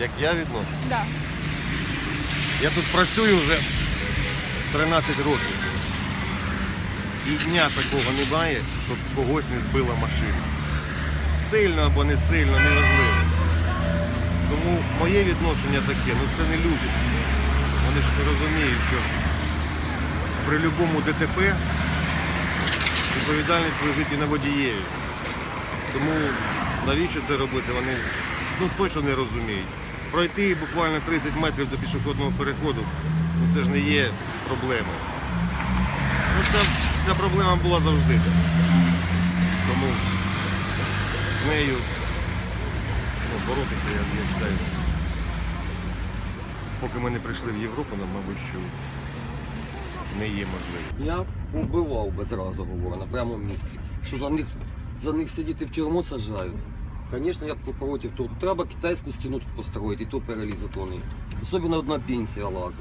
Як я відношу? Да. Я тут працюю вже 13 років. І дня такого немає, щоб когось не збила машина. Сильно або не сильно, неважливо. Тому моє відношення таке, ну це не люди. Вони ж не розуміють, що при будь-якому ДТП відповідальність лежить і на водієві. Тому навіщо це робити, вони ну, точно не розуміють. Пройти буквально 30 метрів до пішохідного переходу, ну це ж не є проблемою. Ну, ця, ця проблема була завжди. Тому з нею ну, боротися, я, я вважаю. Поки ми не прийшли в Європу, нам, мабуть, що не є можливим. Я убивав би зразу говорю, на прямому місці. Що за них, за них сидіти в тюрму саджають. Звісно, я б проти того. Треба китайську стіну тут построїти, і то перелізати вони. Особливо одна пенсія лазить.